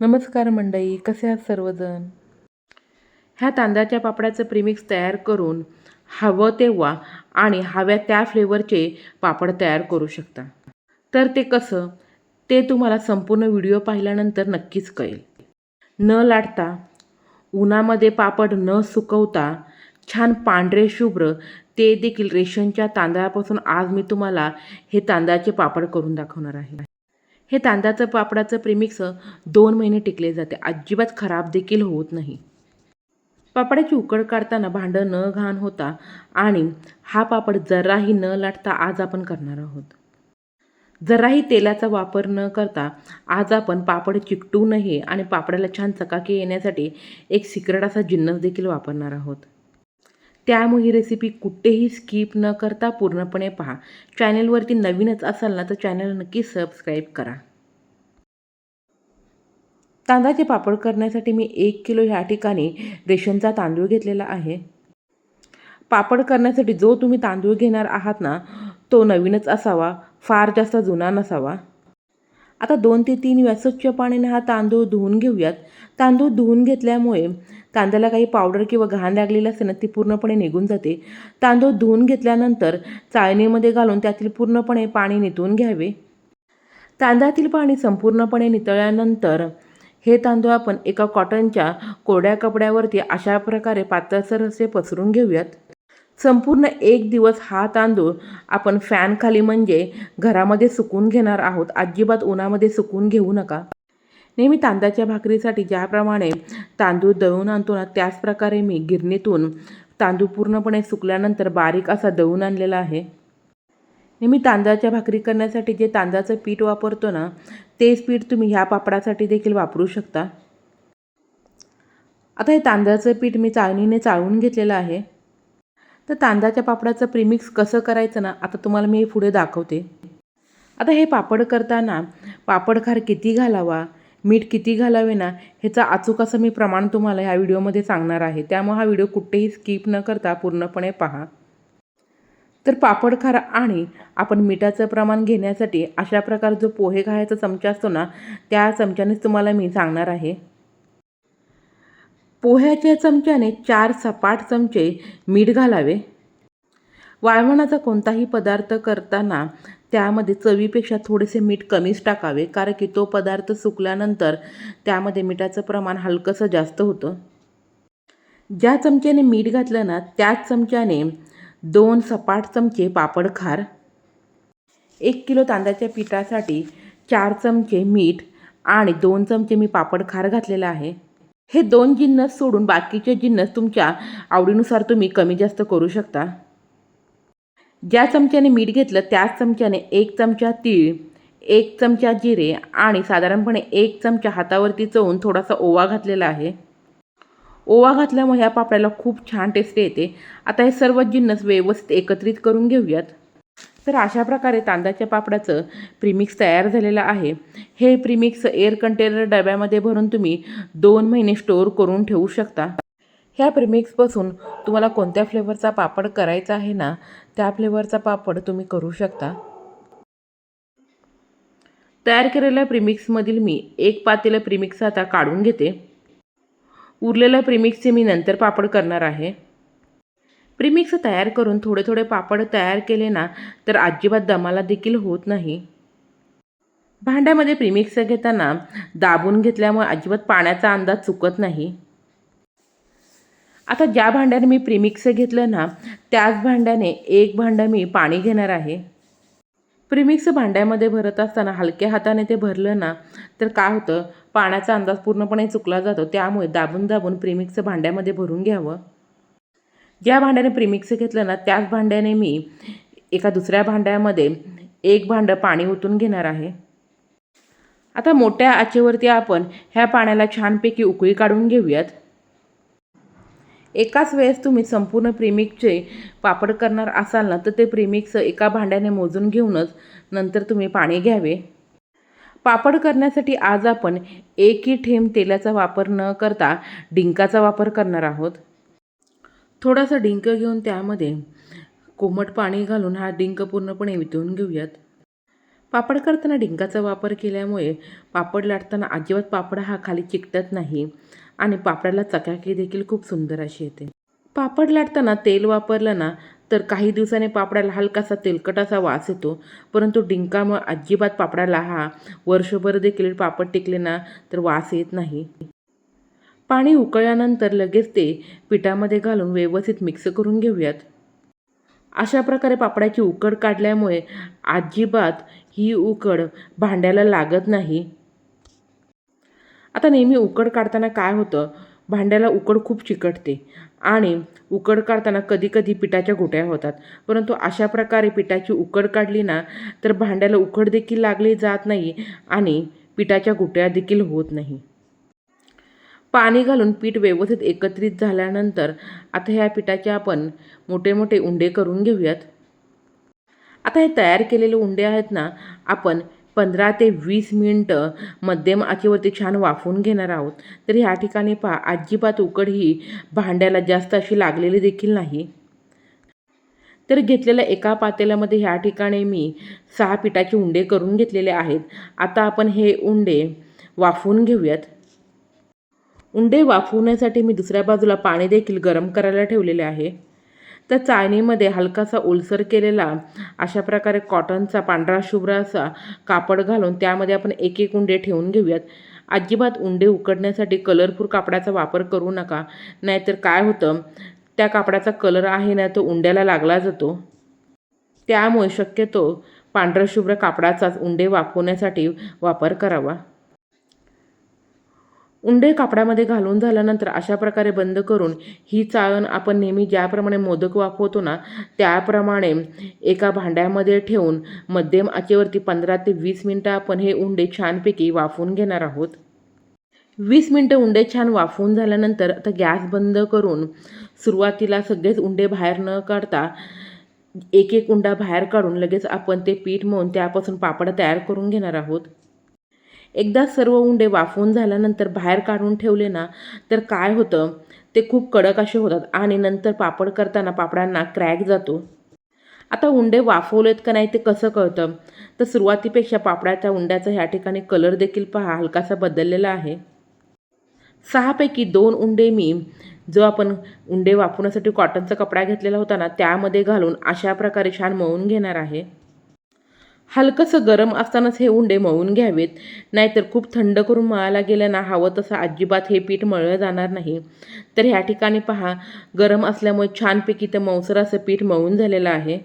नमस्कार मंडई कसे आहात सर्वजण? ह्या तांदळाच्या पापडाचं प्रिमिक्स तयार करून हवं तेव्हा आणि हव्या त्या फ्लेवरचे पापड तयार करू शकता. तर ते कसं? ते तुम्हाला संपूर्ण व्हिडिओ पाहिल्यानंतर नक्कीच कळेल. न लाटता उन्हामध्ये पापड न सुकवता छान पांढरे शुभ्र ते देखील रेशनच्या तांदळापासून आज मी तुम्हाला हे तांदळाचे पापड करून दाखवणार आहे. हे तांदळाचं पापडाचं प्रेमिक्स दोन महिने टिकले जाते. अजिबात खराब देखील होत नाही. पापडाची उकड काढताना भांडं न घाण होता आणि हा पापड जराही न लाटता आज आपण करणार आहोत. जराही तेलाचा वापर न करता आज आपण पापड चिकटू नये आणि पापडाला छान चकाकी येण्यासाठी एक सिक्रेट असा जिन्नस देखील वापरणार आहोत. त्यामुळे ही रेसिपी कुठेही स्किप न करता पूर्णपणे पहा. चॅनलवरती नवीनच असाल ना तर चॅनल नक्की सबस्क्राईब करा. तांदळाचे पापड करण्यासाठी मी एक किलो ह्या ठिकाणी रेशनचा तांदूळ घेतलेला आहे. पापड करण्यासाठी जो तुम्ही तांदूळ घेणार आहात ना तो नवीनच असावा फार जास्त जुना नसावा. आता दोन ते तीन वेळा स्वच्छ पाण्याने हा तांदूळ धुवून घेऊयात. तांदूळ धुवून घेतल्यामुळे कांद्याला काही पावडर किंवा घाण लागलेली असते ना ती पूर्णपणे निघून जाते. तांदूळ धुवून घेतल्यानंतर चाळणीमध्ये घालून त्यातील पूर्णपणे पाणी नितून घ्यावे. तांदळातील पाणी संपूर्णपणे नितळल्यानंतर हे तांदूळ आपण एका कॉटनच्या कोरड्या कपड्यावरती अशा प्रकारे पातळसर असे पसरून घेऊयात. संपूर्ण एक दिवस हा तांदूळ आपण फॅनखाली म्हणजे घरामध्ये सुकून घेणार आहोत. अजिबात उन्हामध्ये सुकून घेऊ नका. नेहमी तांदळाच्या भाकरीसाठी ज्याप्रमाणे तांदूळ दळून आणतो ना त्याच प्रकारे मी गिरणीतून तांदूळ पूर्णपणे सुकल्यानंतर बारीक असा दळून आणलेला आहे. नेहमी तांदळाच्या भाकरी करण्यासाठी जे तांदळाचं पीठ वापरतो ना तेच पीठ तुम्ही ह्या पापडासाठी देखील वापरू शकता. आता हे तांदळाचं पीठ मी चाळणीने चाळून घेतलेलं आहे. तर तांदळाच्या पापडाचं प्रीमिक्स कसं करायचं ना आता तुम्हाला मी पुढे दाखवते. आता हे पापड करताना पापड खार किती घालावा मीठ किती घालावे ना ह्याचा अचूक असं मी प्रमाण तुम्हाला ह्या व्हिडिओमध्ये सांगणार आहे. त्यामुळे हा व्हिडिओ कुठेही स्किप न करता पूर्णपणे पहा. तर पापड खारा आणि आपण मिठाचं प्रमाण घेण्यासाठी अशा प्रकार जो पोहे खायचा चमचा असतो ना त्या चमच्यानेच तुम्हाला मी सांगणार आहे. पोह्याच्या चमच्याने चार सपाट चमचे मीठ घालावे. वाळवणाचा कोणताही पदार्थ करताना त्यामध्ये चवीपेक्षा थोडेसे मीठ कमीच टाकावे कारण की तो पदार्थ सुकल्यानंतर त्यामध्ये मिठाचं प्रमाण हलकंसं जास्त होतं. ज्या चमच्याने मीठ घातलं ना त्याच चमच्याने दोन सपाट चमचे पापड खार एक किलो तांदळाच्या पिठासाठी चार चमचे मीठ आणि दोन चमचे मी पापड खार घातलेला आहे. हे दोन जिन्नस सोडून बाकीचे जिन्नस तुमच्या आवडीनुसार तुम्ही कमी जास्त करू शकता. ज्या चमच्याने मीठ घेतलं त्याच चमच्याने एक चमचा तीळ एक चमचा जिरे आणि साधारणपणे एक चमचा हातावरती चवून थोडासा ओवा घातलेला आहे. ओवा घातल्यामुळे ह्या पापड्याला खूप छान टेस्ट येते. आता हे सर्व जिन्नस व्यवस्थित एकत्रित करून घेऊयात. तर अशा प्रकारे तांदळाच्या पापडाचं प्रीमिक्स तयार झालेलं आहे. हे प्रीमिक्स एअर कंटेनर डब्यामध्ये भरून तुम्ही दोन महिने स्टोअर करून ठेवू शकता. ह्या प्रिमिक्सपासून तुम्हाला कोणत्या फ्लेवरचा पापड करायचा आहे ना त्या फ्लेवरचा पापड तुम्ही करू शकता. तयार केलेल्या प्रिमिक्समधील मी एक पातेलं प्रिमिक्स आता काढून घेते. उरलेल्या प्रिमिक्सचे मी नंतर पापड करणार आहे. प्रिमिक्स तयार करून थोडे थोडे पापड तयार केले ना तर अजिबात दमाला देखील होत नाही. भांड्यामध्ये प्रिमिक्स घेताना दाबून घेतल्यामुळे अजिबात पाण्याचा अंदाज चुकत नाही. आता ज्या भांड्याने मी प्रीमिक्स घेतलं ना त्याच भांड्याने एक भांडं मी पाणी घेणार आहे. प्रीमिक्स भांड्यामध्ये भरत असताना हलक्या हाताने ते भरलं ना तर काय होतं? पाण्याचा अंदाज पूर्णपणे चुकला जातो. त्यामुळे दाबून दाबून प्रीमिक्स भांड्यामध्ये भरून घ्यावं. ज्या भांड्याने प्रीमिक्स घेतलं ना त्याच भांड्याने मी एका दुसऱ्या भांड्यामध्ये एक भांडं पाणी ओतून घेणार आहे. आता मोठ्या आचेवरती आपण ह्या पाण्याला छानपैकी उकळी काढून घेऊयात. एकाच वेळेस तुम्ही संपूर्ण प्रीमिक्सचे पापड करणार असाल ना तर ते प्रीमिक्स एका भांड्याने मोजून घेऊनच नंतर तुम्ही पाणी घ्यावे. पापड करण्यासाठी आज आपण एकही ठेम तेलाचा वापर न करता डिंकाचा वापर करणार आहोत. थोडासा डिंक घेऊन त्यामध्ये कोमट पाणी घालून हा डिंक पूर्णपणे वितळून घेऊयात. पापड करताना डिंकाचा वापर केल्यामुळे पापड लाटताना अजिबात पापड हा खाली चिकटत नाही. आणि पापडाला चकाकी देखील खूप सुंदर अशी येते. पापड लाटताना तेल वापरलं ना तर काही दिवसाने पापडाला हलकासा तेलकटाचा असा वास येतो. परंतु डिंकामुळे अजिबात पापडाला हा वर्षभर देखील पापड टिकले ना तर वास येत नाही. पाणी उकळल्यानंतर लगेच ते पिठामध्ये घालून व्यवस्थित मिक्स करून घेऊयात. अशा प्रकारे पापडाची उकड काढल्यामुळे अजिबात ही उकड भांड्याला लागत नाही. आता नेहमी उकड काढताना काय होतं? भांड्याला उकड खूप चिकटते. आणि उकड काढताना कधीकधी पिठाच्या घोट्या होतात. परंतु अशा प्रकारे पिठाची उकड काढली ना तर भांड्याला उकड देखील लागली जात नाही आणि पिठाच्या गुट्या देखील होत नाही. पाणी घालून पीठ व्यवस्थित एकत्रित झाल्यानंतर आता ह्या पिठाचे आपण मोठे मोठे उंडे करून घेऊयात. आता हे तयार केलेले उंडे आहेत ना आपण पंधरा ते वीस मिनटं मध्यम आचेवरती छान वाफवून घेणार आहोत. तर ह्या ठिकाणी पहा अजिबात उकड ही भांड्याला जास्त अशी लागलेली देखील नाही. तर घेतलेल्या एका पातेल्यामध्ये ह्या ठिकाणी मी सहा पिठाचे उंडे करून घेतलेले आहेत. आता आपण हे उंडे वाफवून घेऊयात. उंडे वाफवण्यासाठी मी दुसऱ्या बाजूला पाणी देखील गरम करायला ठेवलेले आहे. त्या चाळणीमध्ये हलकासा ओलसर केलेला अशा प्रकारे कॉटनचा पांढरा शुभ्र असा कापड घालून त्यामध्ये आपण एक एक उंडे ठेवून घेऊयात. अजिबात उंडे उकडण्यासाठी कलरफुल कापडाचा वापर करू नका. नाहीतर काय होतं? त्या कापडाचा कलर आहे ना तो उंड्याला लागला जातो. त्यामुळे शक्यतो पांढरा शुभ्र कापडाचाच उंडे वाफवण्यासाठी वापर करावा. उंडे कापडामध्ये घालून झाल्यानंतर अशा प्रकारे बंद करून ही चाळण आपण नेहमी ज्याप्रमाणे मोदक वाफवतो ना त्याप्रमाणे एका भांड्यामध्ये ठेवून मध्यम आचेवरती पंधरा ते वीस मिनटं आपण हे उंडे छानपैकी वाफवून घेणार आहोत. वीस मिनटं उंडे छान वाफवून झाल्यानंतर आता गॅस बंद करून सुरुवातीला सगळेच उंडे बाहेर न काढता एक एक उंडा बाहेर काढून लगेच आपण ते पीठ मळून त्यापासून पापड तयार करून घेणार आहोत. एकदा सर्व उंडे वाफवून झाल्यानंतर बाहेर काढून ठेवले ना तर काय होतं? ते खूप कडक असे होतात आणि नंतर पापड करताना पापडांना क्रॅक जातो. आता उंडे वाफवलेत का नाही ते कसं कळतं? तर सुरुवातीपेक्षा पापडाच्या उंड्याचा ह्या ठिकाणी कलर देखील पहा हलकासा बदललेला आहे. सहापैकी दोन उंडे मी जो आपण उंडे वाफवण्यासाठी कॉटनचा कपडा घेतलेला होता ना त्यामध्ये घालून अशा प्रकारे छान मळून घेणार आहे. हलकंसं गरम असतानाच हे उंडे मळून घ्यावेत. नाहीतर खूप थंड करून मळायला गेलं ना हवं तसं अजिबात हे पीठ मळलं जाणार नाही. तर ह्या ठिकाणी पहा गरम असल्यामुळे छानपैकी तर मौसर असं पीठ मळून झालेलं आहे.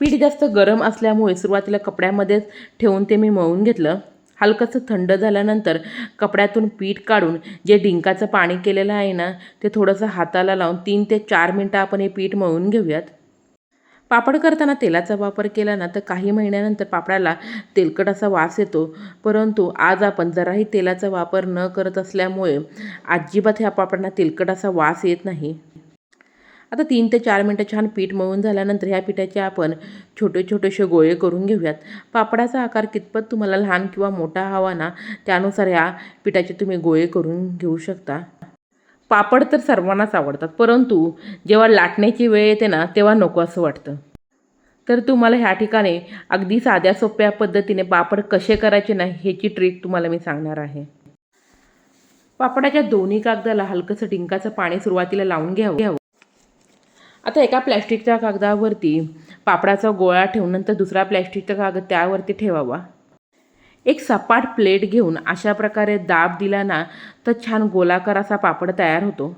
पीठ जास्त गरम असल्यामुळे सुरुवातीला कपड्यामध्येच ठेवून ते मी मळून घेतलं. हलकंसं थंड झाल्यानंतर कपड्यातून पीठ काढून जे डिंकाचं पाणी केलेलं आहे ना ते थोडंसं हाताला लावून तीन ते चार मिनटं आपण हे पीठ मळून घेऊयात. पापड करताना तेलाचा वापर केला ना तर काही महिन्यानंतर पापडाला तेलकट असा वास येतो. परंतु आज आपण जराही तेलाचा वापर न करत असल्यामुळे अजिबात ह्या पापडांना तेलकट असा वास येत नाही. आता तीन ते चार मिनटं छान पीठ मळून झाल्यानंतर ह्या पिठाचे आपण छोटे छोटेसे गोळे करून घेऊयात. पापडाचा आकार कितपत तुम्हाला लहान किंवा मोठा हवा ना त्यानुसार ह्या पिठाचे तुम्ही गोळे करून घेऊ शकता. पापड तर सर्वांनाच आवडतात परंतु जेव्हा लाटण्याची वेळ येते ना तेव्हा नको असं वाटतं. तर तुम्हाला ह्या ठिकाणी अगदी साध्या सोप्या पद्धतीने पापड कसे करायचे नाही ह्याची ट्रिक तुम्हाला मी सांगणार आहे. पापडाच्या दोन्ही कागदाला हलकंसं डिंकाचं पाणी सुरुवातीला लावून घ्यावं. घ्यावं आता एका प्लॅस्टिकच्या कागदावरती पापडाचा गोळा ठेवून नंतर दुसरा प्लॅस्टिकचा कागद त्यावरती ठेवावा. एक सपाट प्लेट घेऊन अशा प्रकारे दाब दिला ना तर छान गोलाकार असा पापड तयार होतो.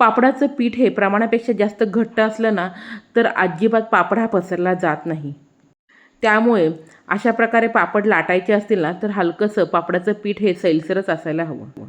पापडाचं पीठ हे प्रमाणापेक्षा जास्त घट्ट असलं ना तर अजिबात पापड हा पसरला जात नाही. त्यामुळे अशा प्रकारे पापड लाटायचे असतील ना तर हलकंसं पापडाचं पीठ हे सैलसरच असायला हवं.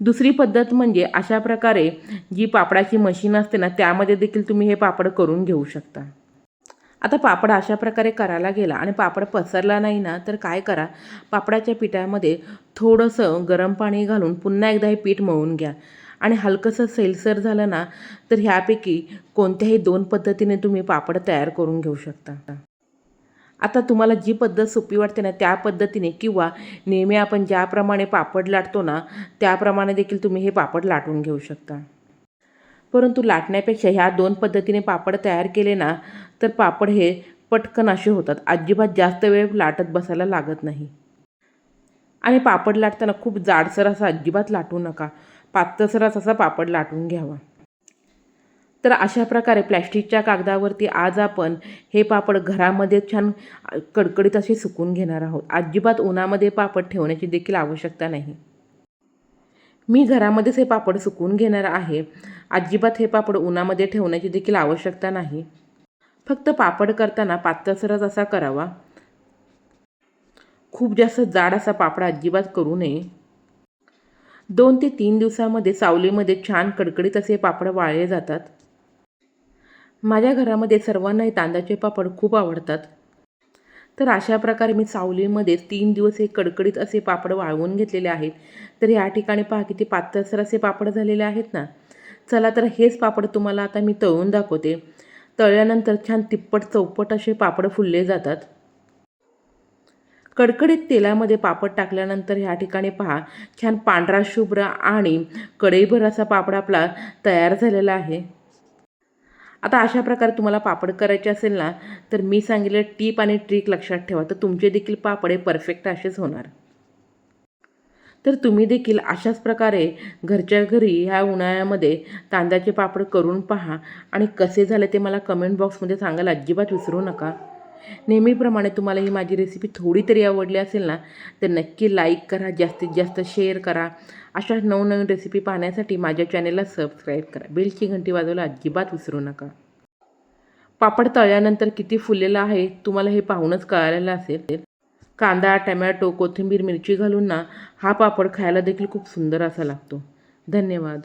दुसरी पद्धत म्हणजे अशा प्रकारे जी पापडाची मशीन असते ना त्यामध्ये देखील तुम्ही हे पापड करून घेऊ शकता. आता पापड अशा प्रकारे करायला गेला आणि पापड पसरला नाही ना तर काय करा? पापडाच्या पिठामध्ये थोडंसं गरम पाणी घालून पुन्हा एकदा हे पीठ मळून घ्या. आणि हलकंसं सैलसर झालं ना तर ह्यापैकी कोणत्याही दोन पद्धतीने तुम्ही पापड तयार करून घेऊ शकता. आता तुम्हाला जी पद्धत सोपी वाटते ना त्या पद्धतीने किंवा नेहमी आपण ज्याप्रमाणे पापड लाटतो ना त्याप्रमाणे देखील तुम्ही हे पापड लाटून घेऊ शकता. परंतु लाटण्यापेक्षा ह्या दोन पद्धतीने पापड तयार केले ना तर पापड हे पटकन असे होतात. अजिबात जास्त वेळ लाटत बसायला लागत नाही. आणि पापड लाटताना खूप जाडसर असा अजिबात लाटू नका. पातसरच असा पापड लाटून घ्यावा. तर अशा प्रकारे प्लॅस्टिकच्या कागदावरती आज आपण हे पापड घरामध्ये छान कडकडीत असे सुकून घेणार आहोत. अजिबात उन्हामध्ये पापड ठेवण्याची देखील आवश्यकता नाही. मी घरामध्येच हे पापड सुकवून घेणार आहे. अजिबात हे पापड उन्हामध्ये ठेवण्याची देखील आवश्यकता नाही. फक्त पापड करताना पातळसरच असा करावा. खूप जास्त जाड असा पापड अजिबात करू नये. दोन ते तीन दिवसामध्ये सावलीमध्ये छान कडकडीत असे पापड वाळले जातात. माझ्या घरामध्ये सर्वांनाही तांदळाचे पापड खूप आवडतात. तर अशा प्रकारे मी सावलीमध्ये तीन दिवस हे कडकडीत असे पापड वाळवून घेतलेले आहेत. तर या ठिकाणी पहा किती पातळसर असे पापड झालेले आहेत ना. चला तर हेच पापड तुम्हाला आता मी तळून दाखवते. तळल्यानंतर छान तिप्पट चौपट असे पापड फुलले जातात. कडकडीत तेलामध्ये पापड टाकल्यानंतर ह्या ठिकाणी पहा छान पांढरा शुभ्र आणि कढईभर असा पापड आपला तयार झालेला आहे. आता अशा प्रकारे तुम्हाला पापड करायचे असेल ना तर मी सांगितलं टीप आणि ट्रिक लक्षात ठेवा. तर तुमचे देखील पापड हे परफेक्ट असेच होणार. तर तुम्ही देखील अशाच प्रकारे घरच्या घरी ह्या उन्हाळ्यामध्ये तांदळाचे पापड करून पहा. आणि कसे झाले ते मला कमेंट बॉक्समध्ये सांगायला अजिबात विसरू नका. नेहमीप्रमाणे तुम्हाला ही माझी रेसिपी थोडी तरी आवडली असेल ना तर नक्की लाईक करा जास्तीत जास्त शेअर करा. अशा नवनवीन रेसिपी पाहण्यासाठी माझ्या चॅनेलला सबस्क्राईब करा. बेलची घंटी वाजवायला अजिबात विसरू नका. पापड तळल्यानंतर किती फुललेलं आहे तुम्हाला हे पाहूनच कळालेलं असेल. कांदा टमॅटो कोथिंबीर मिरची घालून ना हा पापड खायला देखील खूप सुंदर असा लागतो. धन्यवाद.